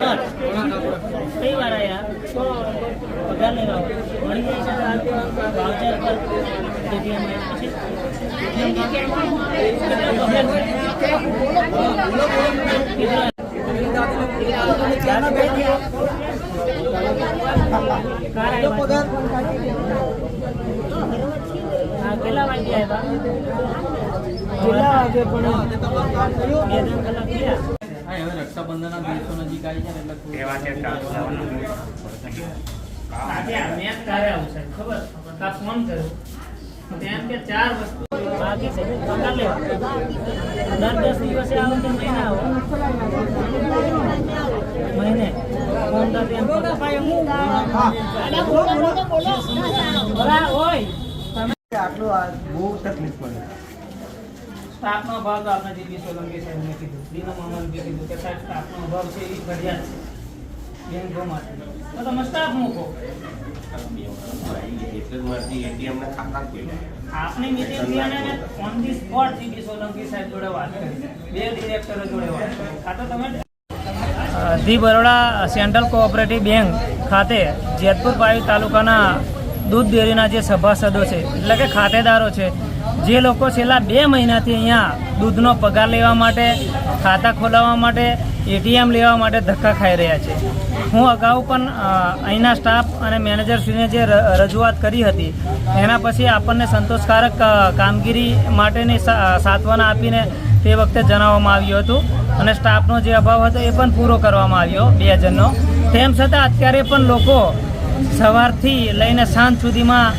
કઈ વાર આયા પગાર લેવા મળી જાય છે પરમાં કેટલા વાગે આવ્યા. કેટલા વાગે પણ. બે ત્રણ કલાક થયા હા હવે રક્ષાબંધનના દિવસો નજીક આવી છે એટલે આજે મેં તારે આવું છે ખબર? તા ફોન કર્યો. તેમ કે ચાર વસ્તુ બાકી છે પગાર લેવા દર દસ દિવસે આવો કે મહિને આવો? મહિને. ફોન તો તેમ ભલા હોય. તમે આટલું આ બહુ તકલીફ પડે. સ્ટાફનો અભાવ તો આપણે જીબી સોલંકી સાહેબને કીધું. દીનો મોહમ્મદ કીધું કે સાહેબ સ્ટાફનો અભાવ છે એ ફરિયાદ છે. બેંકો માટે તો તમે સ્ટાફ મૂકો જ આપની બરોડા સેન્ટ્રલ કોઓપરેટિવ બેંક ખાતે જેતપુર પાવી તાલુકાના દૂધ ડેરીના જે સભાસદો છે, એટલે કે ખાતેદારો છે જે લોકો છેલ્લા બે મહિનાથી અહીંયા દૂધનો પગાર લેવા માટે, ખાતા ખોલાવવા માટે એટીએમ લેવા માટે ધક્કા ખાઈ રહ્યા છે. હું અગાઉ પણ અહીંના સ્ટાફ અને મેનેજરશ્રીને જે રજૂઆત કરી હતી, એના પછી આપણને સંતોષકારક કામગીરી માટેની સાંત્વના આપીને તે વખતે જણાવવામાં આવ્યું હતું. અને સ્ટાફનો જે અભાવ હતો એ પણ પૂરો કરવામાં આવ્યો, બે જણનો તેમ છતાં અત્યારે પણ લોકો સવારથી લઈને સાંજ સુધીમાં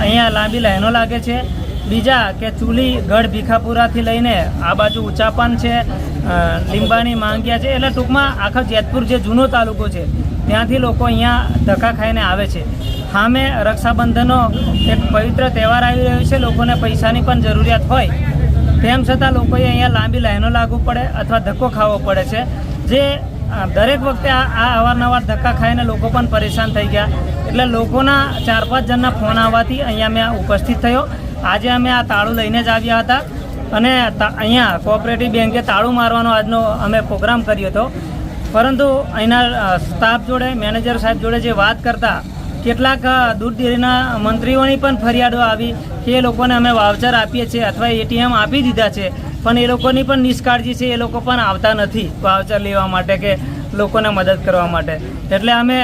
અહીંયા લાંબી લાઈનો લાગે છે. બીજા કે ચૂલી, ગઢ, ભીખાપુરાથી લઈને આ બાજુ ઉચાપન છે લીંબાણી, માંગ્યા છે, એટલે ટૂંકમાં આખા જેતપુર જે જૂનો તાલુકો છે, ત્યાંથી લોકો અહીંયા ધક્કા ખાઈને આવે છે. સામે રક્ષાબંધનનો એક પવિત્ર તહેવાર આવી રહ્યો છે, લોકોને પૈસાની પણ જરૂરિયાત હોય. તેમ છતાં લોકોએ અહીંયા લાંબી લાઈનો લાગવું પડે અથવા ધક્કો ખાવો પડે છે. જે દરેક વખતે આ અવારનવાર ધક્કા ખાઈને લોકો પણ પરેશાન થઈ ગયા. એટલે લોકોના ચાર પાંચ જણના ફોન આવવાથી અહીંયા મેં ઉપસ્થિત થયો. આજે અમે આ તાળું લઈને જ આવ્યા હતા. અને અહીંયા કોઓપરેટિવ બેંકે તાળું મારવાનો આજનો અમે પ્રોગ્રામ કર્યો હતો. પરંતુ અહીંના સ્ટાફ જોડે, મેનેજર સાહેબ જોડે જે વાત કરતા, કેટલાક દૂર ડેરીના મંત્રીઓની પણ ફરિયાદો આવી કે એ લોકોને અમે વાવચર આપીએ છીએ અથવા એટીએમ આપી દીધા છે. પણ એ લોકોની પણ નિષ્કાળજી છે, એ લોકો પણ આવતા નથી વાવચર લેવા માટે કે લોકોને મદદ કરવા માટે. એટલે અમે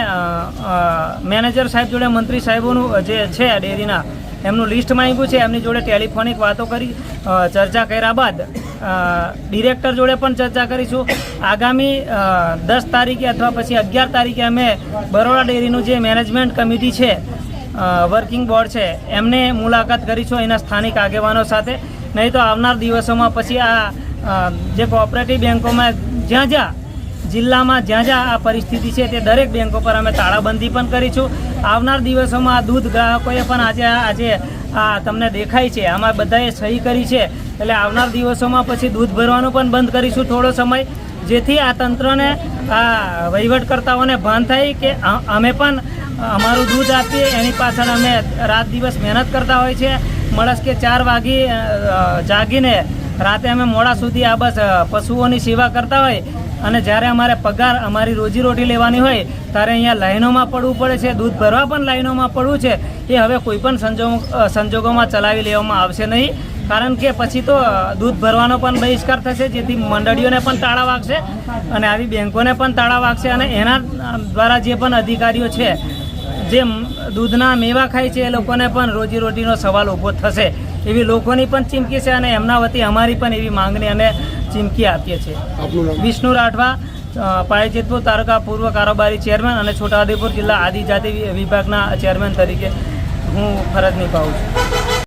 મેનેજર સાહેબ જોડે, મંત્રી સાહેબોનું જે છે ડેરીના એમનું લિસ્ટ માંગ્યું છે, એમની જોડે ટેલિફોનિક વાતો કરી ચર્ચા કર્યા બાદ ડિરેક્ટર જોડે પણ ચર્ચા કરીશું. આગામી દસ તારીખે અથવા પછી અગિયાર તારીખે અમે બરોડા ડેરીનું જે મેનેજમેન્ટ કમિટી છે વર્કિંગ બોર્ડ છે, એમને મુલાકાત કરીશું એના સ્થાનિક આગેવાનો સાથે. નહીં તો આવનાર દિવસોમાં પછી આ જે કોઓપરેટિવ બેન્કોમાં જ્યાં જ્યાં જિલ્લામાં જ્યાં જ્યાં આ પરિસ્થિતિ છે તે દરેક બેંકો પર અમે તાળાબંધી પણ કરીશું આવનાર દિવસોમાં આ દૂધ ગ્રાહકોએ પણ આજે આજે આ તમને દેખાય છે. આમાં બધાએ સહી કરી છે. એટલે આવનાર દિવસોમાં પછી દૂધ ભરવાનું પણ બંધ કરીશું થોડો સમય. જેથી આ તંત્રને આ વહીવટકર્તાઓને ભાન થાય કે અમે પણ અમારું દૂધ આપીએ. એની પાછળ અમે રાત દિવસ મહેનત કરતા હોય છે. મળસ કે ચાર વાગી જાગીને રાતે અમે મોડા સુધી આ બસ પશુઓની સેવા કરતા હોય અને જ્યારે અમારે પગાર, અમારી રોજીરોટી લેવાની હોય, ત્યારે અહીંયા લાઈનોમાં પડવું પડે છે, દૂધ ભરવા પણ લાઈનોમાં પડવું છે. એ હવે કોઈ પણ સંજોગ સંજોગોમાં ચલાવી લેવામાં આવશે નહીં. કારણ કે પછી તો દૂધ ભરવાનો પણ બહિષ્કાર થશે, જેથી મંડળીઓને પણ તાળા વાગશે અને આવી બેંકોને પણ તાળા વાગશે અને એના દ્વારા જે પણ અધિકારીઓ છે જે દૂધના મેવા ખાય છે એ લોકોને પણ રોજીરોટીનો સવાલ ઊભો થશે. એવી લોકોની પણ ચીમકી છે અને એમના વતી અમારી પણ એવી માંગણી અને ચીમકી આપીએ છીએ. વિષ્ણુ રાઠવા અ, પાયજેતપુર તાલુકા પૂર્વ કારોબારી ચેરમેન અને છોટાઉદેપુર જિલ્લા આદિજાતિ વિભાગના ચેરમેન તરીકે હું ફરજ નિભાવું છું.